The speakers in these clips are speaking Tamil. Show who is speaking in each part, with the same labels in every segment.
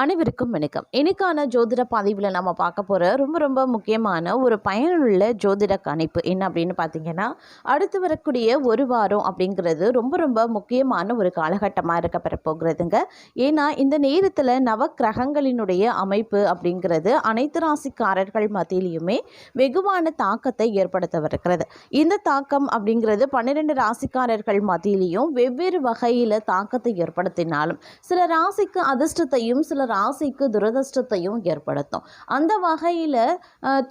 Speaker 1: அனைவருக்கும் வணக்கம். இன்னைக்கான ஜோதிட பதிவில் நம்ம பார்க்க போகிற ரொம்ப ரொம்ப முக்கியமான ஒரு பயனுள்ள ஜோதிட கணிப்பு என்ன அப்படின்னு பார்த்தீங்கன்னா அடுத்து வரக்கூடிய ஒரு வாரம் அப்படிங்கிறது ரொம்ப ரொம்ப முக்கியமான ஒரு காலகட்டமாக இருக்க போகிறதுங்க. ஏன்னா இந்த நேரத்தில் நவக்கிரகங்களினுடைய அமைப்பு அப்படிங்கிறது அனைத்து ராசிக்காரர்கள் மத்தியிலையுமே வெகுவான தாக்கத்தை ஏற்படுத்தவிருக்கிறது. இந்த தாக்கம் அப்படிங்கிறது பன்னிரெண்டு ராசிக்காரர்கள் மத்தியிலையும் வெவ்வேறு வகையில் தாக்கத்தை ஏற்படுத்தினாலும் சில ராசிக்கு அதிர்ஷ்டத்தையும் சில ராசிக்கு துரதிருஷ்டத்தையும் ஏற்படுத்தும். அந்த வகையில்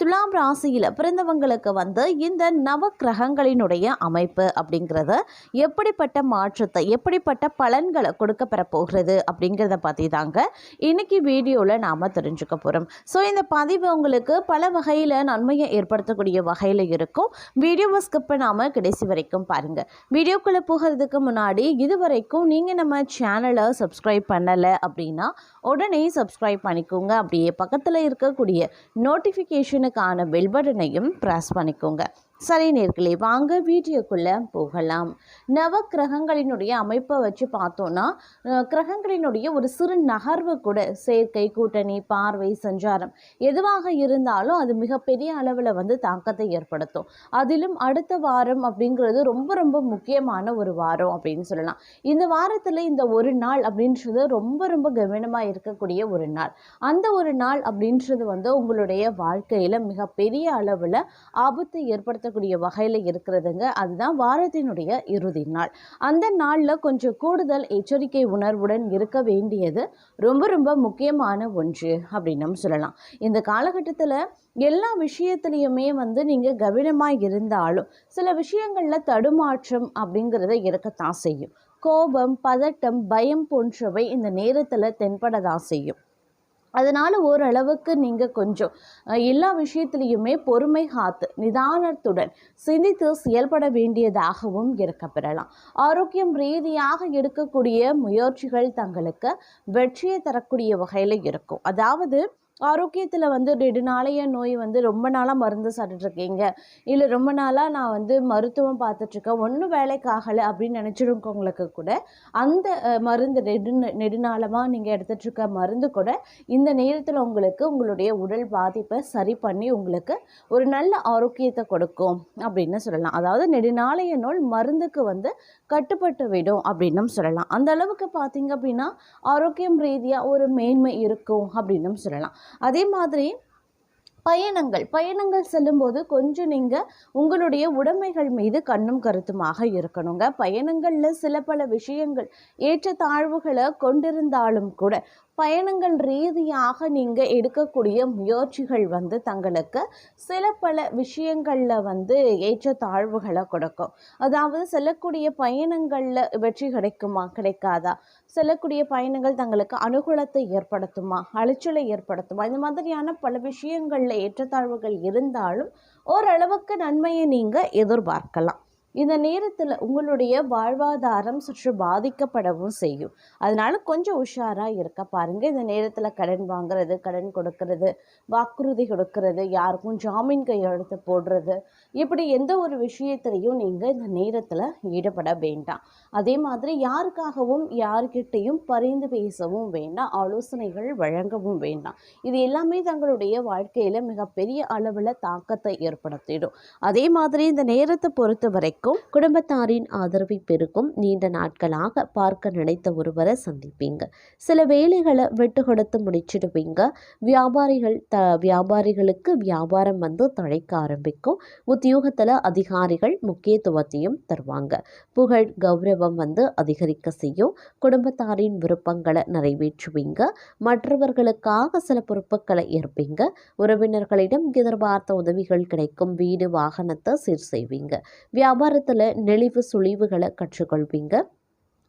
Speaker 1: துலாம் ராசியில் பிறந்தவங்களுக்கு வந்து இந்த நவ கிரகங்களினுடைய அமைப்பு அப்படிங்கிறத எப்படிப்பட்ட மாற்றத்தை எப்படிப்பட்ட பலன்களை கொடுக்க பெறப்போகிறது அப்படிங்கிறத பற்றி தாங்க இன்னைக்கு வீடியோவில் நாம் தெரிஞ்சுக்க போகிறோம் ஸோ இந்த பதிவு உங்களுக்கு பல வகையில் நன்மையை ஏற்படுத்தக்கூடிய வகையில் இருக்கும். வீடியோவை ஸ்கிப் பண்ணாமல் கடைசி வரைக்கும் பாருங்கள் வீடியோக்குள்ளே போகிறதுக்கு முன்னாடி இது வரைக்கும் நீங்கள் நம்ம சேனலை சப்ஸ்கிரைப் பண்ணலை அப்படின்னா உடனே சப்ஸ்கிரைப் பண்ணிக்கோங்க. அப்படியே பக்கத்தில் இருக்கக்கூடிய நோட்டிஃபிகேஷனுக்கான பெல் பட்டனையும் ப்ரெஸ் பண்ணிக்கோங்க. சரி நேர்களே வாங்க வீடியோக்குள்ளே போகலாம். நவ கிரகங்களினுடைய அமைப்பை வச்சு பார்த்தோன்னா கிரகங்களினுடைய ஒரு சிறு நகர்வு கூட சேர்க்கை கூட்டணி பார்வை சஞ்சாரம் எதுவாக இருந்தாலும் அது மிகப்பெரிய அளவில் வந்து தாக்கத்தை ஏற்படுத்தும். அதிலும் அடுத்த வாரம் அப்படிங்கிறது ரொம்ப ரொம்ப முக்கியமான ஒரு வாரம் அப்படின்னு சொல்லலாம். இந்த வாரத்தில் இந்த ஒரு நாள் அப்படின்றது ரொம்ப ரொம்ப கவனமாக இருக்கக்கூடிய ஒரு நாள். அந்த ஒரு நாள் அப்படின்றது வந்து உங்களுடைய வாழ்க்கையில் மிகப்பெரிய அளவில் ஆபத்தை ஏற்படுத்தக்கூடிய வகையில் இருக்கிறதுங்க. அதுதான் வாரத்தினுடைய இறுதி நாள். அந்த நாளில் கொஞ்சம் கூடுதல் எச்சரிக்கை உணர்வுடன் இருக்க வேண்டியது ரொம்ப ரொம்ப முக்கியமான ஒன்று அப்படின்னும் சொல்லலாம். இந்த காலகட்டத்தில் எல்லா விஷயத்துலையுமே வந்து நீங்கள் கவனமாக இருந்தாலும் சில விஷயங்களில் தடுமாற்றம் அப்படிங்கிறத இருக்கத்தான் செய்யும். கோபம் பதட்டம் பயம் போன்றவை இந்த நேரத்தில் தென்படதான் செய்யும். அதனால் ஓரளவுக்கு நீங்கள் கொஞ்சம் எல்லா விஷயத்துலேயுமே பொறுமை காத்து நிதானத்துடன் சிந்தித்து செயல்பட வேண்டியதாகவும் இருக்க பெறலாம். ஆரோக்கியம் ரீதியாக எடுக்கக்கூடிய முயற்சிகள் தங்களுக்கு வெற்றியை தரக்கூடிய வகையில் இருக்கும். அதாவது ஆரோக்கியத்தில் வந்து நெடுநாளைய நோய் வந்து ரொம்ப நாளாக மருந்து சாப்பிட்டுட்ருக்கீங்க. இல்லை ரொம்ப நாளாக நான் வந்து மருத்துவம் பார்த்துட்ருக்கேன். ஒன்றும் வேலைக்காகலை அப்படின்னு நினச்சிருக்கவங்களுக்கு கூட அந்த மருந்து நெடு நெடுநாளமாக நீங்கள் எடுத்துகிட்ருக்க மருந்து கூட இந்த நேரத்தில் உங்களுக்கு உங்களுடைய உடல் பாதிப்பை சரி பண்ணி உங்களுக்கு ஒரு நல்ல ஆரோக்கியத்தை கொடுக்கும் அப்படின்னு சொல்லலாம். அதாவது நெடுநாளைய நோய் மருந்துக்கு வந்து கட்டுப்பட்டு விடும் அப்படின்னும் சொல்லலாம். அந்த அளவுக்கு பார்த்தீங்க அப்படின்னா ஆரோக்கியம் ரீதியாக ஒரு மேன்மை இருக்கும் அப்படின்னும் சொல்லலாம். அதே மாதிரி பயணங்கள் பயணங்கள் செல்லும்போது கொஞ்சம் நீங்கள் உங்களுடைய உடைமைகள் மீது கண்ணும் கருத்துமாக இருக்கணுங்க. பயணங்களில் சில பல விஷயங்கள் ஏற்றத்தாழ்வுகளை கொண்டிருந்தாலும் கூட பயணங்கள் ரீதியாக நீங்கள் எடுக்கக்கூடிய முயற்சிகள் வந்து தங்களுக்கு சில பல விஷயங்களில் வந்து ஏற்றத்தாழ்வுகளை கொடுக்கும். அதாவது செல்லக்கூடிய பயணங்களில் வெற்றி கிடைக்குமா கிடைக்காதா? செல்லக்கூடிய பயணங்கள் தங்களுக்கு அனுகூலத்தை ஏற்படுத்துமா அலைச்சலை ஏற்படுத்துமா? இந்த மாதிரியான பல விஷயங்களில் ஏற்றத்தாழ்வுகள் இருந்தாலும் ஓரளவுக்கு நன்மையை நீங்கள் எதிர்பார்க்கலாம். இந்த நேரத்தில் உங்களுடைய வாழ்வாதாரம் சுற்று பாதிக்கப்படவும் செய்யும். அதனால கொஞ்சம் உஷாராக இருக்க பாருங்க. இந்த நேரத்தில் கடன் வாங்குறது கடன் கொடுக்கறது வாக்குறுதி கொடுக்கறது யாருக்கும் ஜாமீன் கையெழுத்து போடுறது இப்படி எந்த ஒரு விஷயத்திலையும் நீங்கள் இந்த நேரத்தில் ஈடுபட வேண்டாம். அதே மாதிரி யாருக்காகவும் யார்கிட்டையும் பரிந்து பேசவும் வேண்டாம். ஆலோசனைகள் வழங்கவும் வேண்டாம். இது எல்லாமே தங்களுடைய வாழ்க்கையில் மிகப்பெரிய அளவில் தாக்கத்தை ஏற்படுத்திடும். அதே மாதிரி இந்த நேரத்தை பொறுத்த வரைக்கும் குடும்பத்தாரின் ஆதரவை பெருக்கும். நீண்ட நாட்களாக பார்க்க நினைத்த ஒருவரை சந்திப்பீங்க. சில வேலைகளை விட்டு கொடுத்து முடிச்சிடுவீங்க. வியாபாரிகள் த வியாபாரிகளுக்கு வியாபாரம் வந்து தழைக்க ஆரம்பிக்கும். உத்தியோகத்தில் அதிகாரிகள் முக்கியத்துவத்தையும் தருவாங்க. புகழ் கௌரவம் வந்து அதிகரிக்க செய்யும். குடும்பத்தாரின் விருப்பங்களை நிறைவேற்றுவீங்க. மற்றவர்களுக்காக சில பொறுப்புகளை ஏற்பீங்க. உறவினர்களிடம் எதிர்பார்த்த உதவிகள் கிடைக்கும். வீடு வாகனத்தை சீர் செய்வீங்க. வியாபார வியாபாரத்தில் நெளிவு சுழிவுகளை கற்றுக்கொள்வீங்க.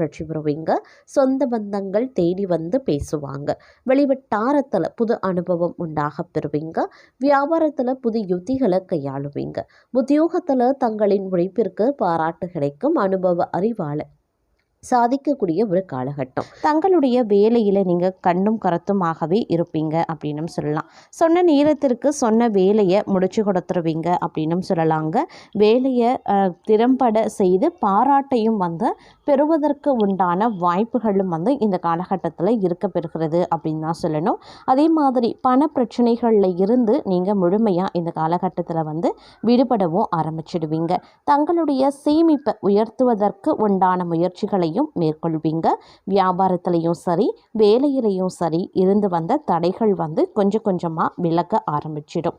Speaker 1: வெற்றி பெறுவீங்க சொந்த பந்தங்கள் தேடி வந்து பேசுவாங்க. வெளிவட்டாரத்தில் புது அனுபவம் உண்டாக பெறுவீங்க. வியாபாரத்தில் புது யுத்திகளை கையாளுவீங்க. உத்தியோகத்தில் தங்களின் உழைப்பிற்கு பாராட்டு கிடைக்கும். அனுபவ அறிவால் சாதிக்கக்கூடிய ஒரு காலகட்டம். தங்களுடைய வேலையில் நீங்கள் கண்ணும் கருத்துமாகவே இருப்பீங்க அப்படின்னும் சொல்லலாம். சொன்ன நேரத்திற்கு சொன்ன வேலையை முடிச்சு கொடுத்துருவீங்க அப்படின்னும் சொல்லலாங்க. வேலையை திறம்பட செய்து பாராட்டையும் வந்து பெறுவதற்கு உண்டான வாய்ப்புகளும் வந்து இந்த காலகட்டத்தில் இருக்க பெறுகிறது அப்படின்னு தான் சொல்லணும். அதே மாதிரி பண பிரச்சனைகளில் இருந்து நீங்கள் முழுமையாக இந்த காலகட்டத்தில் வந்து விடுபடவும் ஆரம்பிச்சிடுவீங்க. தங்களுடைய சேமிப்பை உயர்த்துவதற்கு உண்டான முயற்சிகளையும் மேற்கொள்வீங்க. வியாபாரத்திலையும் சரி வேலையிலையும் சரி இருந்து வந்த தடைகள் வந்து கொஞ்சம் கொஞ்சமாக விலக ஆரம்பிச்சிடும்.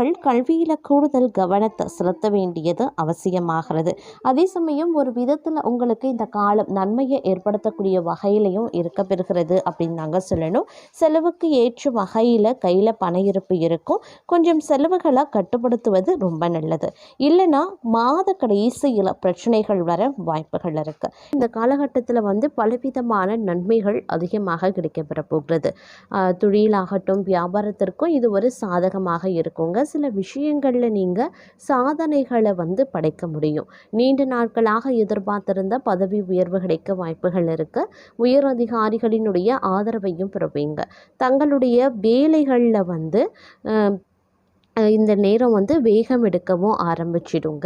Speaker 1: கல்வியில் கூடுதல் கவனத்தை செலுத்த வேண்டியது அவசியமாகிறது. அதே சமயம் ஒரு விதத்தில் உங்களுக்கு இந்த காலம் நன்மையை ஏற்படுத்தக்கூடிய வகையிலையும் இருக்க பெறுகிறது அப்படின்னு நாங்கள் சொல்லணும். செலவுக்கு ஏற்ற வகையில் கையில் பண இருப்பு இருக்கும். கொஞ்சம் செலவுகளை கட்டுப்படுத்துவது ரொம்ப நல்லது. இல்லைன்னா மாத கடைசியில் பிரச்சனைகள் வர வாய்ப்புகள் இருக்குது இந்த காலகட்டத்தில் வந்து பலவிதமான நன்மைகள் அதிகமாக கிடைக்கப்பெற போகிறது. தொழிலாகட்டும் வியாபாரத்திற்கும் இது ஒரு சாதகமாக இருக்குங்க. சில விஷயங்களில் நீங்கள் சாதனைகளை வந்து படைக்க முடியும். நீண்ட நாட்களாக எதிர்பார்த்திருந்த பதவி உயர்வு கிடைக்க வாய்ப்புகள் இருக்குது உயர் அதிகாரிகளினுடைய ஆதரவையும் பெறுவீங்க. தங்களுடைய வேலைகளில் வந்து இந்த நேரம் வந்து வேகம் எடுக்கவும் ஆரம்பிச்சிடுங்க.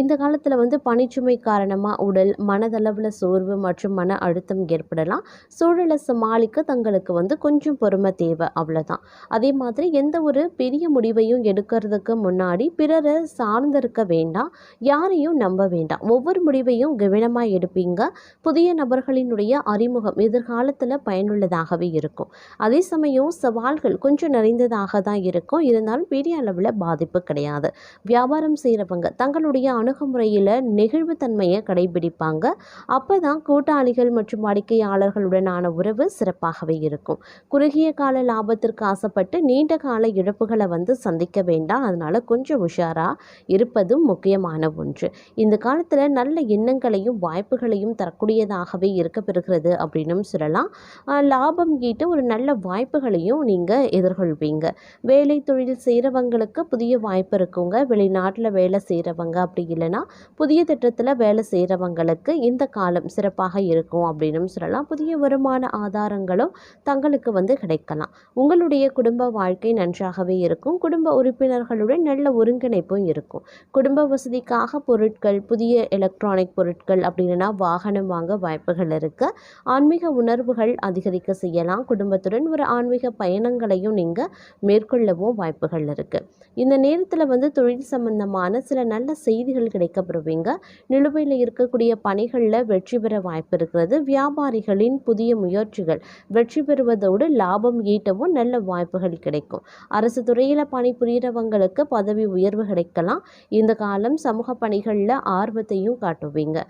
Speaker 1: இந்த காலத்தில் வந்து பனிச்சுமை காரணமாக உடல் மனதளவில் சோர்வு மற்றும் மன அழுத்தம் ஏற்படலாம். சூழலை சமாளிக்க தங்களுக்கு வந்து கொஞ்சம் பொறுமை தேவை அவ்வளோதான் அதே மாதிரி எந்த ஒரு பெரிய முடிவையும் எடுக்கிறதுக்கு முன்னாடி பிறரை சார்ந்திருக்க வேண்டாம் யாரையும் நம்ப வேண்டாம். ஒவ்வொரு முடிவையும் கவனமாக எடுப்பீங்க. புதிய நபர்களினுடைய அறிமுகம் எதிர்காலத்தில் பயனுள்ளதாகவே இருக்கும். அதே சமயம் சவால்கள் கொஞ்சம் நிறைந்ததாக தான் இருக்கும். இருந்தாலும் பெரிய அளவில் பாதிப்பு கிடையாது. வியாபாரம் செய்கிறவங்க தங்களுடைய அணுகுமுறையில் நெகிழ்வுத்தன்மையை கடைபிடிப்பாங்க. அப்போ தான் கூட்டாளிகள் மற்றும் வாடிக்கையாளர்களுடனான உறவு சிறப்பாகவே இருக்கும். குறுகிய கால லாபத்திற்கு ஆசைப்பட்டு நீண்ட கால இழப்புகளை வந்து சந்திக்க வேண்டாம். அதனால கொஞ்சம் உஷாராக இருப்பதும் முக்கியமான ஒன்று. இந்த காலத்தில் நல்ல எண்ணங்களையும் வாய்ப்புகளையும் தரக்கூடியதாகவே இருக்க பெறுகிறது அப்படின்னும் சொல்லலாம். லாபம் ஈட்ட ஒரு நல்ல வாய்ப்புகளையும் நீங்கள் எதிர்கொள்வீங்க. வேலை தொழில் மாணவங்களுக்கு புதிய வாய்ப்பு இருக்குங்க. வெளிநாட்டில் வேலை செய்கிறவங்க அப்படி இல்லைன்னா புதிய திட்டத்தில் வேலை செய்கிறவங்களுக்கு இந்த காலம் சிறப்பாக இருக்கும் அப்படின்னும் சொல்லலாம். புதிய வருமான ஆதாரங்களும் தங்களுக்கு வந்து கிடைக்கலாம். உங்களுடைய குடும்ப வாழ்க்கை நன்றாகவே இருக்கும். குடும்ப உறுப்பினர்களுடன் நல்ல ஒருங்கிணைப்பும் இருக்கும். குடும்ப வசதிக்காக பொருட்கள் புதிய எலக்ட்ரானிக் பொருட்கள் அப்படின்னா வாகனம் வாங்க வாய்ப்புகள் இருக்கு. ஆன்மீக உணர்வுகள் அதிகரிக்க செய்யலாம். குடும்பத்துடன் ஒரு ஆன்மீக பயணங்களையும் நீங்கள் மேற்கொள்ளவும் வாய்ப்புகள் இருக்கு. இருக்குது இந்த நேரத்தில் வந்து தொழில் சம்பந்தமான சில நல்ல செய்திகள் கிடைக்கப்படுவீங்க. நிலுவையில் இருக்கக்கூடிய பணிகளில் வெற்றி பெற வாய்ப்பு இருக்கிறது. வியாபாரிகளின் புதிய முயற்சிகள் வெற்றி பெறுவதோடு லாபம் ஈட்டவும் நல்ல வாய்ப்புகள் கிடைக்கும். அரசு துறையில் பணிபுரியறவங்களுக்கு பதவி உயர்வு கிடைக்கலாம். இந்த காலம் சமூக பணிகளில் ஆர்வத்தையும் காட்டுவீங்க.